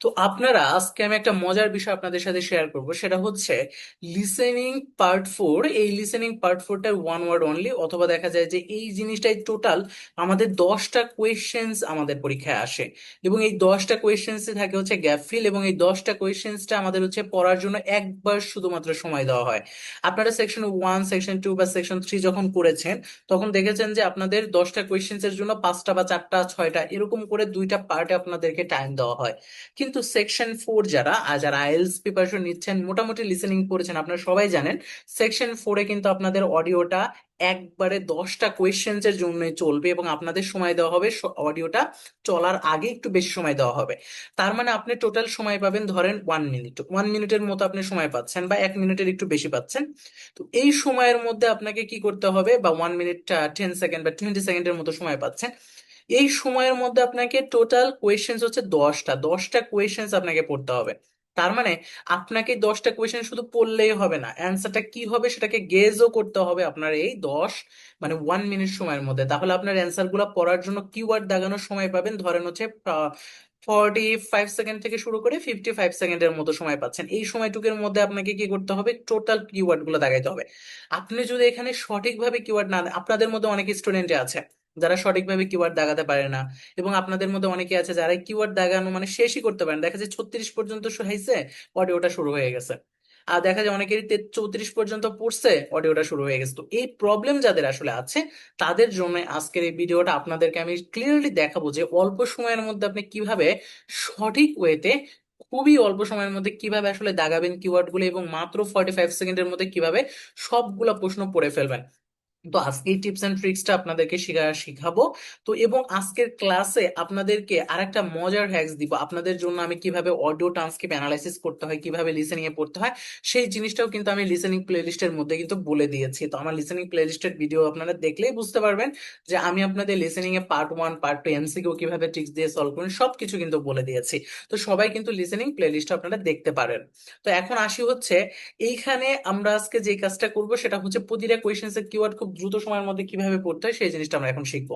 তো আপনারা আজকে আমি একটা মজার বিষয় আপনাদের সাথে শেয়ার করব। সেটা হচ্ছে লিসেনিং পার্ট ফোর এই লিসেনিং পার্ট ফোরটার ওয়ান ওয়ার্ড অনলি অথবা দেখা যায় যে এই জিনিসটাই টোটাল আমাদের দশটা কোয়েশ্চেন্স আমাদের পরীক্ষায় আসে। এবং এই দশটা কোয়েশ্চেন্সে থাকে হচ্ছে গ্যাপ ফিল এবং এই দশটা কোয়েশ্চেন্সটা আমাদের হচ্ছে পড়ার জন্য একবার শুধুমাত্র সময় দেওয়া হয়। আপনারা সেকশন ওয়ান সেকশন টু বা সেকশন থ্রি যখন করেছেন, তখন দেখেছেন যে আপনাদের দশটা কোয়েশ্চেন্সের জন্য পাঁচটা বা চারটা, ছয়টা, এরকম করে দুইটা পার্টে আপনাদেরকে টাইম দেওয়া হয়। কিন্তু সেকশন ফোর যারা, আর যারা আইএলস প্রিপারেশন নিচ্ছেন, মোটামুটি লিসেনিং করেছেন আপনারা সবাই জানেন সেকশন ফোরে কিন্তু আপনাদের অডিওটা একবারে দশটা কোয়েশ্চেন্স এর জন্য চলবে এবং আপনাদের সময় দেওয়া হবে অডিওটা চলার আগে একটু বেশি সময় দেওয়া হবে। তার মানে আপনি টোটাল সময় পাবেন ধরেন ওয়ান মিনিট ওয়ান মিনিটের মতো আপনি সময় পাচ্ছেন বা এক মিনিটের একটু বেশি পাচ্ছেন। তো এই সময়ের মধ্যে আপনাকে কি করতে হবে বা ওয়ান মিনিট টেন সেকেন্ড বা টোয়েন্টি সেকেন্ডের মতো সময় পাচ্ছেন। এই সময়ের মধ্যে আপনাকে টোটাল কোয়েশ্চেন্স হচ্ছে দশটা। দশটা কোয়েশ্চেন্স আপনাকে পড়তে হবে। তার মানে আপনাকে দশটা কোয়েশ্চেন শুধু পড়লেই হবে না। অ্যান্সারটা কি হবে সেটাকে গেজও করতে হবে আপনার এই দশ মানে ওয়ান মিনিট সময়ের মধ্যে। তাহলে আপনার অ্যান্সারগুলা পড়ার জন্য কিওয়ার্ড দাগানোর সময় পাবেন। ধরেন হচ্ছে ফর্টি ফাইভ সেকেন্ড থেকে শুরু করে ফিফটি ফাইভ সেকেন্ডের মতো সময় পাচ্ছেন। এই সময়টুকুর মধ্যে আপনাকে কি করতে হবে? টোটাল কিওয়ার্ডগুলো দাগাইতে হবে। আপনি যদি এখানে সঠিকভাবে কিওয়ার্ড না আপনাদের মধ্যে অনেক স্টুডেন্টে আছে। যারা সঠিকভাবে কিওয়ার্ড দাগাতে পারে না। এবং আপনাদের মধ্যে অনেকে আছে যারা কিওয়ার্ড দাগানো মানে শেষই করতে পারেন দেখা যায় ছত্রিশ পর্যন্ত হয়েছে অডিওটা শুরু হয়ে গেছে। আর দেখা যায় অনেকেরই চৌত্রিশ পর্যন্ত পড়ছে অডিওটা শুরু হয়ে গেছে। তো এই প্রবলেম যাদের আসলে আছে, তাদের জন্য আজকের এই ভিডিওটা আপনাদেরকে আমি ক্লিয়ারলি দেখাবো যে অল্প সময়ের মধ্যে আপনি কীভাবে সঠিক ওয়েতে খুবই অল্প সময়ের মধ্যে কীভাবে আসলে দাগাবেন কিওয়ার্ডগুলো এবং মাত্র ফর্টি ফাইভ সেকেন্ডের মধ্যে কীভাবে সবগুলা প্রশ্ন পড়ে ফেলবেন। তো আজকে এই টিপস এন্ড ট্রিক্সটা আপনাদেরকে শিখা, শিখাবো। তো এবং আজকের ক্লাসে আপনাদেরকে আরেকটা মজার হ্যাক্স দিব। আপনাদের জন্য আমি কীভাবে অডিও ট্রান্সক্রিপ্ট অ্যানালাইসিস করতে হয়, কীভাবে লিসেনিং এ পড়তে হয়, সেই জিনিসটাও কিন্তু আমি লিসেনিং প্লেলিস্টের মধ্যে কিন্তু বলে দিয়েছি। তো আমার লিসেনিং প্লেলিস্টের ভিডিও আপনারা দেখলেই বুঝতে পারবেন যে আমি আপনাদের লিসেনিং এ part one part two MCQ কীভাবে ট্রিক্স দিয়ে সলভ করেন, সবকিছু কিন্তু বলে দিয়েছি। তো সবাই কিন্তু লিসেনিং প্লেলিস্ট আপনারা দেখতে পারেন। তো এখন আসি হচ্ছে, এইখানে আমরা আজকে যে কাজটা করব সেটা হচ্ছে প্রতিটা কোয়েশ্চেন্স এর কিওয়ার্ড খুব দ্রুত সময়ের মধ্যে কীভাবে পড়তে হয় সেই জিনিসটা আমরা এখন শিখব।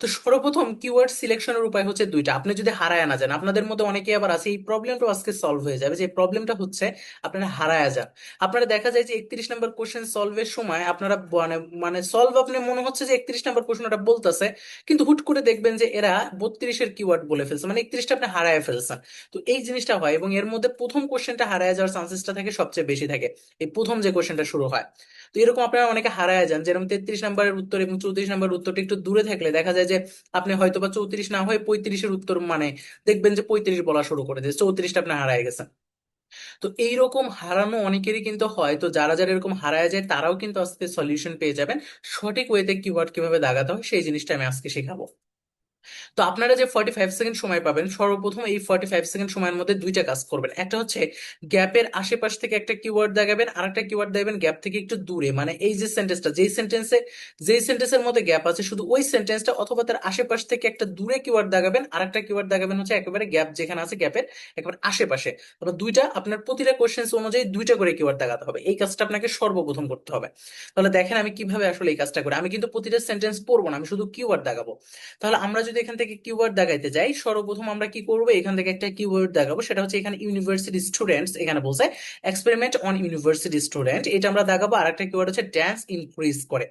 তো সর্বপ্রথম কিওয়ার্ড সিলেকশনের উপায় হচ্ছে দুইটা। আপনি যদি হারায় না যান, আপনাদের মধ্যে অনেকে আবার আছে, এই প্রবলেমটা আজকে সলভ হয়ে যাবে যে প্রবলেমটা হচ্ছে আপনারা হারায় যান। আপনারা দেখা যায় যে একত্রিশ নম্বর কোশ্চেন সলভের সময় আপনারা মানে মানে সলভ আপনি মনে হচ্ছে যে একত্রিশ নম্বর কোশ্চেনটা বলতেছে, কিন্তু হুট করে দেখবেন যে এরা বত্রিশের কিওয়ার্ড বলে ফেলছে মানে একত্রিশটা আপনি হারায় ফেলছেন। তো এই জিনিসটা হয় এবং এর মধ্যে প্রথম কোশ্চেনটা হারায় যাওয়ার চান্সেসটা থাকে সবচেয়ে বেশি থাকে, এই প্রথম যে কোশ্চেনটা শুরু হয়। তো এরকম আপনারা অনেকে হারায় যান, যেরকম তেত্রিশ নম্বরের উত্তর এবং চৌত্রিশ নম্বরের উত্তরটা একটু দূরে থাকলে দেখা যায় যে আপনি হয়তো বা চৌত্রিশ না হয়ে পঁয়ত্রিশের উত্তর মানে দেখবেন যে পঁয়ত্রিশ বলা শুরু করে দিয়েছে, চৌত্রিশটা আপনি হারায় গেছেন। তো এইরকম হারানো অনেকেরই কিন্তু হয়, তো যারা যারা এরকম হারায় যায় তারাও কিন্তু আজকে সলিউশন পেয়ে যাবেন। সঠিক ওয়েতে কিওয়ার্ড কীভাবে দাগাতে হয় সেই জিনিসটা আমি আজকে শেখাবো। তো আপনারা যে ফর্টি ফাইভ সেকেন্ড সময় পাবেন, সর্বপ্রথম এই ফর্টি ফাইভ সেকেন্ড সময়ের মধ্যে দুইটা কাজ করবেন। একটা হচ্ছে গ্যাপের আশেপাশ থেকে একটা কিওয়ার্ড দেখাবেন আর একটা কিওয়ার্ড দেখাবেন গ্যাপ থেকে একটু দূরে। মানে এই যে সেন্টেন্সটা যেই সেন্টেন্সে যেই সেন্টেন্সের মধ্যে গ্যাপ আছে, শুধু ওই সেন্টেন্সটা অথবা তার আশেপাশ থেকে একটা দূরে কিওয়ার্ড দেখাবেন আর একটা কিওয়ার্ড দেখাবেন হচ্ছে একেবারে গ্যাপ যেখানে আছে গ্যাপের একেবারে আশেপাশে। তবে দুইটা আপনার প্রতিটা কোশ্চেন অনুযায়ী দুইটা করে কিওয়ার্ড দেখাতে হবে। এই কাজটা আপনাকে সর্বপ্রথম করতে হবে। তাহলে দেখেন আমি কীভাবে আসলে এই কাজটা করি। আমি কিন্তু প্রতিটা সেন্টেন্স পড়ব না, আমি শুধু কিওয়ার্ড দেখাবো। তাহলে আমরা যদি এখান থেকে কিওয়ার্ড দেখাইতে যাই, সর্বপ্রথম আমরা কি করব? এখান থেকে একটা কিওয়ার্ড দেখাবো। সেটা হচ্ছে এখানে ইউনিভার্সিটি স্টুডেন্টস এখানে বলছে এক্সপেরিমেন্ট অন ইউনিভার্সিটি স্টুডেন্ট এটা আমরা দেখাবো। আর একটা কিওয়ার্ড হচ্ছে ড্যান্স ইনক্রিজ করে।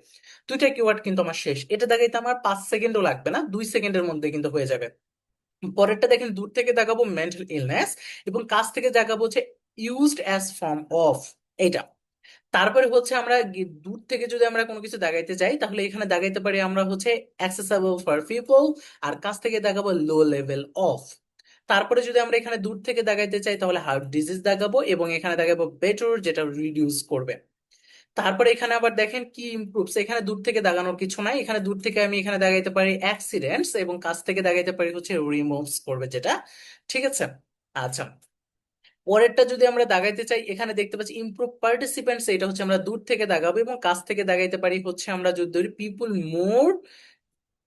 দুইটা কিওয়ার্ড কিন্তু আমার শেষ। এটা দেখাইতে আমার পাঁচ সেকেন্ডও লাগবে না, দুই সেকেন্ডের মধ্যে কিন্তু হয়ে যাবে। পরেরটা দেখেন, দূর থেকে দেখাবো মেন্টাল ইলনেস এবং কাছ থেকে দেখাবো হচ্ছে ইউজড অ্যাজ ফর্ম অফ এটা তারপরে হচ্ছে আমরা দূর থেকে যদি আমরা কোনো কিছু দাগাইতে চাই তাহলে এখানে দাগাইতে পারি আমরা হচ্ছে অ্যাক্সেসেবল ফর পিপল আর কাছ থেকে দেখাবো লো লেভেল অফ তারপরে যদি আমরা এখানে দূর থেকে দাগাইতে চাই, তাহলে হার্ট ডিজিজ দেখাবো এবং এখানে দেখাবো বেটার যেটা রিডিউস করবে। তারপরে এখানে আবার দেখেন কি ইমপ্রুভস এখানে দূর থেকে দাগানোর কিছু নাই, এখানে দূর থেকে আমি এখানে দাগাইতে পারি অ্যাক্সিডেন্টস এবং কাছ থেকে দাগাইতে পারি হচ্ছে রিমুভস করবে যেটা। ঠিক আছে? আচ্ছা। পরেরটা যদি আমরা দাগাইতে চাই, এখানে দেখতে পাচ্ছি ইমপ্রুভ পার্টিসিপেন্টস এটা হচ্ছে আমরা দূর থেকে দাগাবো এবং কাছ থেকে দাগাইতে পারি হচ্ছে আমরা যদি ধরি পিপুল মোর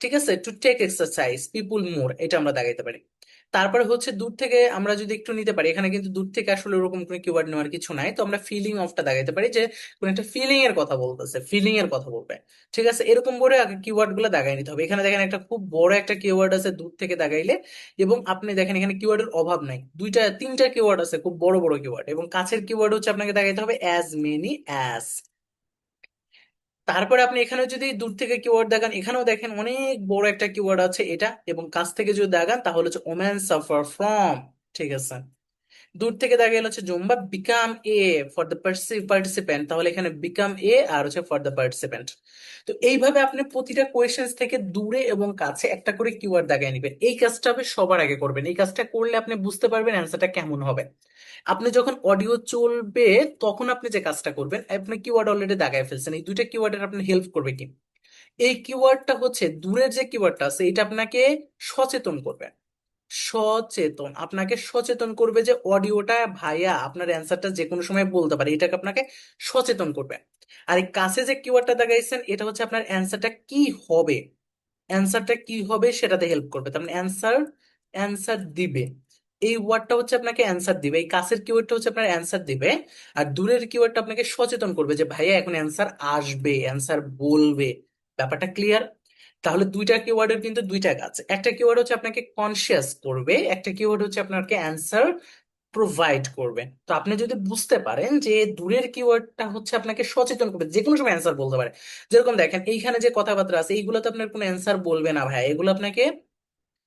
ঠিক আছে? To take exercise people more এটা আমরা দাগাইতে পারি। তারপরে হচ্ছে দূর থেকে আমরা যদি একটু নিতে পারি, এখানে কিন্তু দূর থেকে আসলে ওরকম কোনো কিওয়ার্ড নেওয়ার কিছু নাই। তো আমরা ফিলিং অফটা দাগাইতে পারি যে কোনো একটা ফিলিং এর কথা বলতেছে ফিলিং এর কথা বলবে। ঠিক আছে? এরকম করে আগে কিওয়ার্ডগুলো দাগাই নিতে হবে। এখানে দেখেন একটা খুব বড় একটা কিওয়ার্ড আছে দূর থেকে দাগাইলে এবং আপনি দেখেন এখানে কিওয়ার্ডের অভাব নাই। দুইটা, তিনটা কিওয়ার্ড আছে, খুব বড় বড় কিওয়ার্ড এবং কাছের কিওয়ার্ড হচ্ছে আপনাকে দাগাইতে হবে অ্যাজ মেনি অ্যাজ তারপরে আপনি এখানে যদি দূর থেকে কিওয়ার্ড দেখান, এখানেও দেখেন অনেক বড় একটা কিওয়ার্ড আছে এটা এবং কাছ থেকে যদি দেখান, তাহলে হচ্ছে ওমেন সাফার ফ্রম ঠিক আছে? দূর থেকে দেখা গেল হচ্ছে Zumba become a for the participant তাহলে এখানে বিকাম এ আর হচ্ছে ফর দ্য পার্টিসিপেন্ট তো এইভাবে আপনি প্রতিটা কোয়েশ্চেন্স থেকে দূরে এবং কাছে একটা করে কিওয়ার্ড দাগায় নেবেন। এই কাজটা আপনি সবার আগে করবেন। এই কাজটা করলে আপনি বুঝতে পারবেন অ্যান্সারটা কেমন হবে। আপনি যখন অডিও চলবে, তখন আপনি যে কাজটা করবেন, আপনি কিওয়ার্ড অলরেডি দাগায় ফেলছেন। এই দুইটা কিওয়ার্ডের আপনি হেল্প করবে কি? এই কিওয়ার্ডটা হচ্ছে, দূরের যে কিওয়ার্ডটা আছে, এটা আপনাকে সচেতন করবে। সচেতন। আপনাকে সচেতন করবে যে অডিওটা ভাইয়া আপনার অ্যান্সারটা যে কোনো সময় বলতে পারে, এটাকে আপনাকে সচেতন করবে। আর এই কাছে যে কিওয়ার্ডটা দেখাইছেন, এটা হচ্ছে আপনার অ্যান্সারটা কি হবে? অ্যান্সারটা কি হবে সেটাতে হেল্প করবে। তার মানে অ্যান্সার অ্যান্সার দিবে। এই ওয়ার্ডটা হচ্ছে আপনাকে অ্যান্সার দিবে, এই কাছের কিওয়ার্ডটা হচ্ছে আপনার অ্যান্সার দিবে, আর দূরের কিওয়ার্ডটা আপনাকে সচেতন করবে যে, ভাইয়া, এখন অ্যান্সার আসবে অ্যান্সার বলবে। ব্যাপারটা ক্লিয়ার তাহলে দুইটা কিওয়ার্ডের কিন্তু দুইটা কাজ। একটা কিওয়ার্ড হচ্ছে আপনাকে কনসিয়াস করবে, একটা কিওয়ার্ড হচ্ছে আপনাকে অ্যান্সার প্রোভাইড করবে। তো আপনি যদি বুঝতে পারেন যে, দূরের কিওয়ার্ডটা হচ্ছে আপনাকে সচেতন করবে যে কোনো সময় অ্যান্সার বলতে পারে। যেরকম দেখেন, এইখানে যে কথাবার্তা আছে এইগুলো তো আপনার কোনো অ্যান্সার বলবে না ভাই এগুলো আপনাকে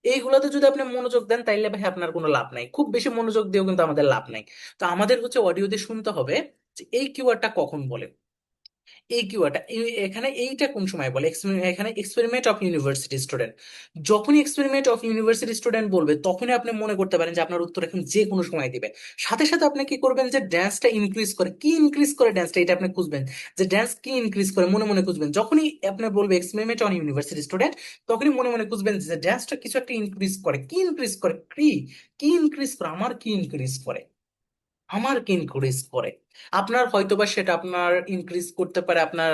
এইগুলোতে যদি আপনি মনোযোগ দেন, তাইলে ভাই আপনার কোনো লাভ নাই। খুব বেশি মনোযোগ দিয়েও কিন্তু আমাদের লাভ নাই। তো আমাদের হচ্ছে অডিও অডিওতে শুনতে হবে যে এই কিওয়ার্ডটা কখন বলে। কিওয়ার্ডটা এখানে এইটা কোন সময় বলে? এখানে এক্সপেরিমেন্ট অফ ইউনিভার্সিটি স্টুডেন্ট যখনই এক্সপেরিমেন্ট অফ ইউনিভার্সিটি স্টুডেন্ট বলবে, তখনই আপনি মনে করতে পারেন যে আপনার উত্তর এখন যে কোনো সময় দিবে সাথে সাথে আপনি কি করবেন যে ড্যান্সটা ইনক্রিজ করে, কি ইনক্রিজ করে ড্যান্সটা এটা আপনি খুঁজবেন। যে ড্যান্স কি ইনক্রিজ করে, মনে মনে খুঁজবেন। যখনই আপনি বলবে এক্সপেরিমেন্ট অন ইউনিভার্সিটি স্টুডেন্ট তখনই মনে মনে খুঁজবেন যে ড্যান্সটা কিছু একটা ইনক্রিজ করে, কি ইনক্রিজ করে, কি? কি ইনক্রিজ করে, আমার কি ইনক্রিজ করে? আমার কি ইনক্রিজ করে। আপনার হয়তোবা সেটা আপনার ইনক্রিজ করতে পারে, আপনার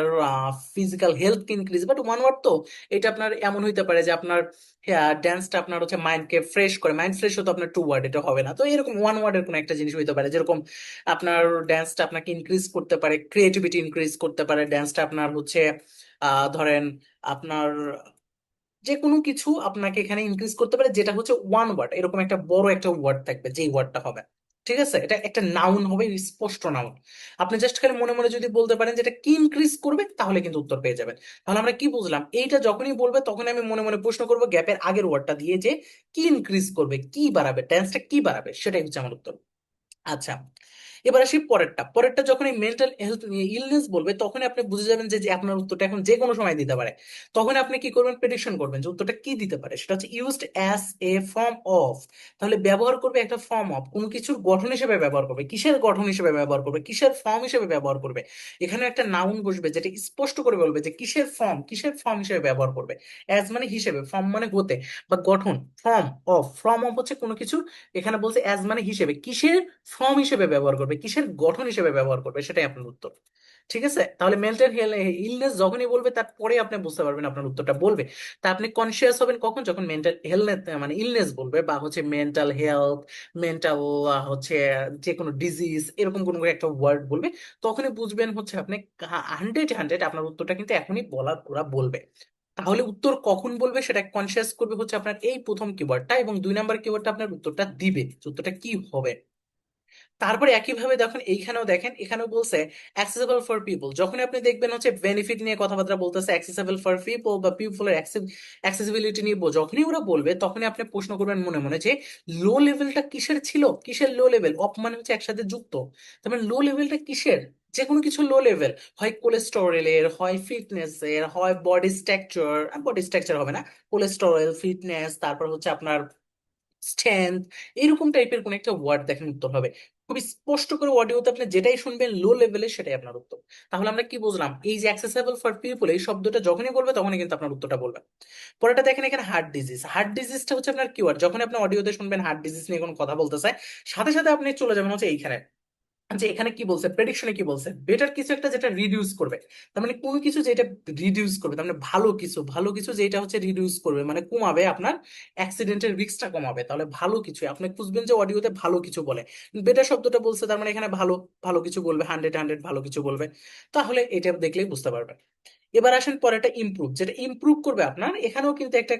physical health increase but one word তো, এটা আপনার এমন হইতে পারে যে আপনার ড্যান্সটা আপনার হচ্ছে মাইন্ডকে ফ্রেশ করে। মাইন্ড ফ্রেশ হতো আপনার টু ওয়ার্ড এটা হবে না। তো এরকম ওয়ান ওয়ার্ডের কোনো একটা জিনিস হইতে পারে, যেরকম আপনার ড্যান্সটা আপনাকে ইনক্রিজ করতে পারে ক্রিয়েটিভিটি ইনক্রিজ করতে পারে ড্যান্সটা আপনার হচ্ছে ধরেন আপনার যে কোনো কিছু আপনাকে এখানে ইনক্রিজ করতে পারে, যেটা হচ্ছে ওয়ান ওয়ার্ড এরকম একটা বড় একটা ওয়ার্ড থাকবে, যেই ওয়ার্ডটা হবে। ঠিক আছে? এটা একটা নাউন হবে স্পষ্ট নাউন আপনি জাস্ট খালি মনে মনে যদি বলতে পারেন যে এটা কি ইনক্রিজ করবে, তাহলে কিন্তু উত্তর পেয়ে যাবেন। তাহলে আমরা কি বুঝলাম? এইটা যখনই বলবে, তখনই আমি মনে মনে প্রশ্ন করব গ্যাপের আগের ওয়ার্ডটা দিয়ে যে কি ইনক্রিজ করবে, কি বাড়াবে টেন্সটা কি বাড়াবে, সেটাই হচ্ছে আমার উত্তর। আচ্ছা এবার আসি পরেরটা। পরেরটা যখন এই মেন্টাল হেলথ ইলনেস বলবে তখন আপনি বুঝে যাবেন যে আপনার উত্তরটা এখন যে কোনো সময় দিতে পারে। তখন আপনি কি করবেন? প্রেডিকশন করবেন যে উত্তরটা কি দিতে পারে? সেটা হচ্ছে used as a form of তাহলে ব্যবহার করবে একটা ফর্ম অফ কোনো কিছুর গঠন হিসেবে ব্যবহার করবে। কিসের গঠন হিসেবে ব্যবহার করবে? কিসের ফর্ম হিসেবে ব্যবহার করবে? এখানে একটা নাউন বসবে যেটা স্পষ্ট করে বলবে যে কিসের ফর্ম কিসের ফর্ম হিসেবে ব্যবহার করবে। অ্যাজ মানে হিসেবে ফর্ম মানে হতে বা গঠন ফর্ম অফ ফর্ম অফ হচ্ছে কোনো কিছু, এখানে বলছে অ্যাজ মানে হিসেবে। কিসের ফর্ম হিসেবে ব্যবহার করবে? কিসের গঠন হিসেবে ব্যবহার করবে? সেটাই আপনার উত্তর। ঠিক আছে? তাহলে মেন্টাল ইলনেস যখনই বলবে, তারপরে আপনি বুঝতে পারবেন আপনার উত্তরটা বলবে। তা আপনি কনসিয়াস হবেন কখন? যখন মেন্টাল হেলনেস মানে ইলনেস বলবে বা হচ্ছে মেন্টাল হেলথ মেন্টাল হচ্ছে যে কোনো ডিজিজ এরকম কোনো একটা ওয়ার্ড বলবে, তখনই বুঝবেন হচ্ছে আপনি হান্ড্রেড হান্ড্রেড আপনার উত্তরটা কিন্তু এখনই বলার ওরা বলবে। তাহলে উত্তর কখন বলবে? সেটা কনসিয়াস করবে হচ্ছে আপনার এই প্রথম কিওয়ার্ডটা এবং দুই নাম্বার কিওয়ার্ডটা আপনার উত্তরটা দিবে। উত্তরটা কি হবে? তারপরে একইভাবে দেখুন, এইখানেও দেখেন, এখানেও বলছে অ্যাক্সেসিবল ফর পিপল যখন আপনি দেখবেন হচ্ছে বেনিফিট নিয়ে কথাবার্তা বলতেছে অ্যাক্সেসিবল ফর পিপল বা পিপলের অ্যাক্সেসিবিলিটি নিয়ে যখনই ওরা বলবে, তখনই আপনি প্রশ্ন করবেন মনে মনে যে লো লেভেলটা কিসের ছিল? কিসের লো লেভেল অপ মানে হচ্ছে একসাথে যুক্ত। তার মানে লো লেভেলটা কিসের? যে কোনো কিছু লো লেভেল হয় কোলেস্টেরলের হয় ফিটনেসের হয় বডি স্ট্রাকচার বডি স্ট্রাকচার হবে না। কোলেস্টেরল ফিটনেস তারপর হচ্ছে আপনার স্ট্রেংথ এরকম টাইপের কোন একটা ওয়ার্ড দেখেন উত্তর হবে। খুবই স্পষ্ট করে অডিওতে আপনি যেটাই শুনবেন লো লেভেলে সেটাই আপনার উত্তর। তাহলে আমরা কি বুঝলাম? এই যে অ্যাক্সেসেবল ফর পিপল এই শব্দটা যখনই বলবে তখনই কিন্তু আপনার উত্তরটা বলবে। পরেটা দেখেন এখানে হার্ট ডিজিজ হার্ট ডিজিজটা হচ্ছে আপনার কিওয়ার্ড যখন আপনি অডিওতে শুনবেন হার্ট ডিজিজ নিয়ে কোনো কথা বলতে চায় সাথে সাথে আপনি চলে যাবেন হচ্ছে এইখানে। যে এখানে কি বলছে? প্রেডিকশনে কি বলছে? বেটার কিছু একটা যেটা রিডিউস করবে। তার মানে কোনো কিছু যেটা রিডিউস করবে, তার মানে ভালো কিছু ভালো কিছু যেটা হচ্ছে রিডিউস করবে মানে কমাবে আপনার অ্যাক্সিডেন্টের রিস্কটা কমাবে। তাহলে ভালো কিছু, আপনি খুঁজবেন যে অডিওতে ভালো কিছু বলে। বেটার শব্দটা বলছে, তার মানে এখানে ভালো ভালো কিছু বলবে হান্ড্রেড হান্ড্রেড ভালো কিছু বলবে। তাহলে এটা দেখলেই বুঝতে পারবেন। এবার আসেন পরে একটা ইমপ্রুভ যেটা ইমপ্রুভ করবে আপনার, এখানেও কিন্তু একটা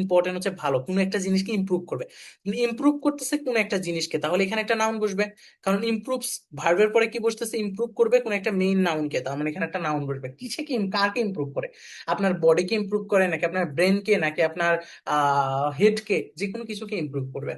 ইম্পর্টেন্ট হচ্ছে ভালো, কোনো একটা জিনিসকে ইমপ্রুভ করবে। ইমপ্রুভ করতেছে কোনো একটা জিনিসকে, তাহলে এখানে একটা নাউন বসবে, কারণ ইমপ্রুভস ভার্বের পরে কি বসতেছে? ইমপ্রুভ করবে কোনো একটা মেইন নাউনকে তার মানে এখানে একটা নাউন বসবে। কিসে কি কারকে ইমপ্রুভ করে? আপনার বডিকে ইমপ্রুভ করে, নাকি আপনার ব্রেনকে নাকি আপনার, আহ হেডকে যে কোনো কিছুকে ইমপ্রুভ করবে।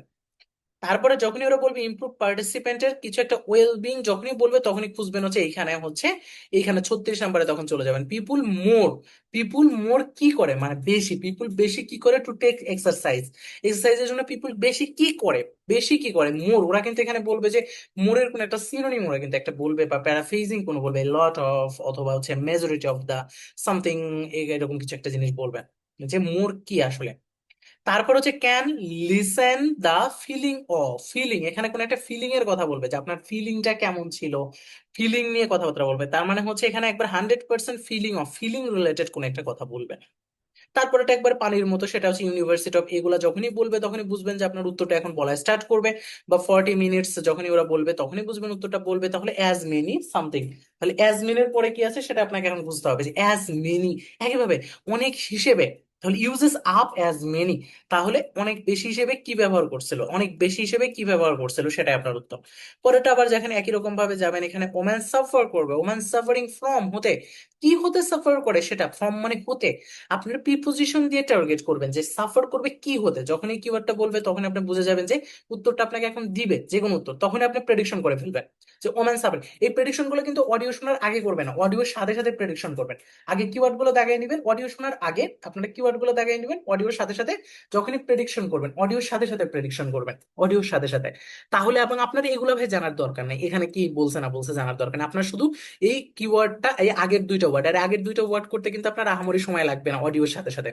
তারপরে যখনই ওরা বলবে ইমপ্রুভ পার্টিসিপেন্টের কিছু একটা ওয়েল বিং যখনই বলবে, তখনই খুঁজবেন হচ্ছে এইখানে হচ্ছে, এইখানে ছত্রিশ নাম্বারে তখন চলে যাবেন। পিপুল মোর পিপুল মোর কি করে? মানে বেশি পিপুল বেশি কি করে? টু টেক এক্সারসাইজ এক্সারসাইজের জন্য পিপুল বেশি কি করে? বেশি কি করে? মোর ওরা কিন্তু এখানে বলবে যে মোরের কোনো একটা সিনোনিম ওরা কিন্তু একটা বলবে বা প্যারাফ্রেজিং কোনো বলবে লট অফ অথবা হচ্ছে মেজরিটি অফ দা সামথিং এরকম কিছু একটা জিনিস বলবে। যে মোর কি আসলে? তারপর হচ্ছে can listen the feeling of feeling এখানে কোন একটা ফিলিং এর কথা বলবে যে আপনার ফিলিংটা কেমন ছিল ফিলিং নিয়ে কথাবার্তা বলবে, তার মানে হচ্ছে এখানে একবার hundred percent feeling of feeling related কোন একটা কথা বলবে। তারপরে এটা একবার পানির মতো, সেটা হচ্ছে ইউনিভার্সিটি অফ এগুলা যখনই বলবে তখনই বুঝবেন যে আপনার উত্তরটা এখন বলা স্টার্ট করবে, বা ফর্টি মিনিটস যখনই ওরা বলবে তখনই বুঝবেন উত্তরটা বলবে, তাহলে অ্যাজ মেনি সামথিং তাহলে অ্যাজ মেনির পরে কি আছে সেটা আপনাকে এখন বুঝতে হবে যে অ্যাজ মেনি একইভাবে অনেক হিসেবে তাহলে ইউজেস আপ অ্যাজ মেনি তাহলে অনেক বেশি হিসেবে কি ব্যবহার করছিল? অনেক বেশি হিসেবে কি ব্যবহার করছিল? সেটাই আপনার উত্তর। পরেরটা আবার যেখানে একই রকম ভাবে যাবেন, এখানে ওম্যান সাফার করবে। ওম্যান সাফারিং ফ্রম হতে, কি হতে সাফার করে সেটা? ফ্রম মানে হতে। আপনার প্রিপোজিশন দিয়ে টার্গেট করবেন যে সাফার করবে কি হতে। যখনই কিওয়ার্ডটা বলবে তখন আপনি বুঝে যাবেন যে উত্তরটা আপনাকে এখন দিবে, যে কোনো উত্তর। তখন আপনি প্রেডিকশন করে ফেলবেন যে ওম্যান সাফার এই প্রেডিকশনগুলো কিন্তু অডিও শোনার আগে করবেন না। অডিওর সাথে সাথে প্রেডিকশন করবেন। আগে কিওয়ার্ডগুলো দাগাই নেবেন। অডিও শোনার আগে আপনারা কিওয়ার্ড গুলো দেখাই নেবেন, অডিওর সাথে সাথে যখনই প্রেডিকশন করবেন, অডিওর সাথে সাথে প্রেডিকশন করবেন, অডিওর সাথে সাথে। তাহলে এবং আপনার এগুলো ভাই জানার দরকার নেই, এখানে কি বলছে না বলছে জানার দরকার নেই। আপনার শুধু এই কিওয়ার্ডটা এই আগের দুইটা ওয়ার্ড আর আগের দুইটা ওয়ার্ড করতে কিন্তু আপনার আহামরি সময় লাগবে না অডিওর সাথে সাথে।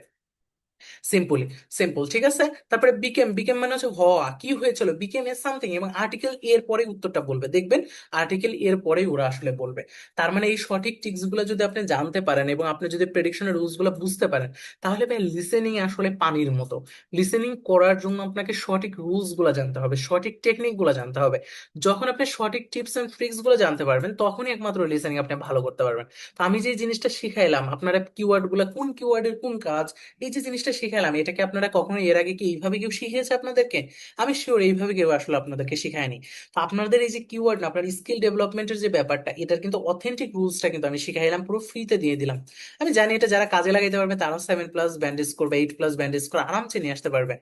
সিম্পলি সিম্পল ঠিক আছে? তারপরে বিকেম বিকেম মানে হচ্ছে হওয়া, কি হয়েছিল? বিকেম এর সামথিং এবং আর্টিকেল এর পরে উত্তরটা বলবে, দেখবেন আর্টিকেল এর পরেই ওরা আসলে বলবে। তার মানে এই সঠিক টিক্সগুলো যদি আপনি জানতে পারেন এবং আপনি যদি প্রেডিকশনের রুলসগুলো বুঝতে পারেন, তাহলে ভাই লিসেনিং আসলে পানির মতো। লিসেনিং করার জন্য আপনাকে সঠিক রুলসগুলো জানতে হবে, সঠিক টেকনিকগুলো জানতে হবে। যখন আপনি সঠিক টিপস এন্ড ট্রিক্সগুলো জানতে পারবেন, তখনই একমাত্র লিসেনিং আপনি ভালো করতে পারবেন। তো আমি যে জিনিসটা শিখাইলাম, আপনারা কিওয়ার্ডগুলো, কোন কিওয়ার্ডের কোন কাজ, এই যে জিনিসটা শিখালাম এটাকে আপনারা কখনো এর আগে কি এইভাবে কেউ শিখিয়েছে আপনাদেরকে? আমি শিওর এইভাবে কেউ আসলে আপনাদেরকে শিখায়নি। তো আপনাদের এই যে কিওয়ার্ড না, আপনার স্কিল ডেভেলপমেন্টের যে ব্যাপারটা, এটার কিন্তু অথেন্টিক রুলসটা কিন্তু আমি শিখাইলাম, পুরো ফ্রিতে দিয়ে দিলাম। আমি জানি এটা যারা কাজে লাগাইতে পারবে তারা সেভেন প্লাস ব্যান্ডেজ করবে এইট প্লাস ব্যান্ডেজ করে আরামসে নিয়ে আসতে পারবে।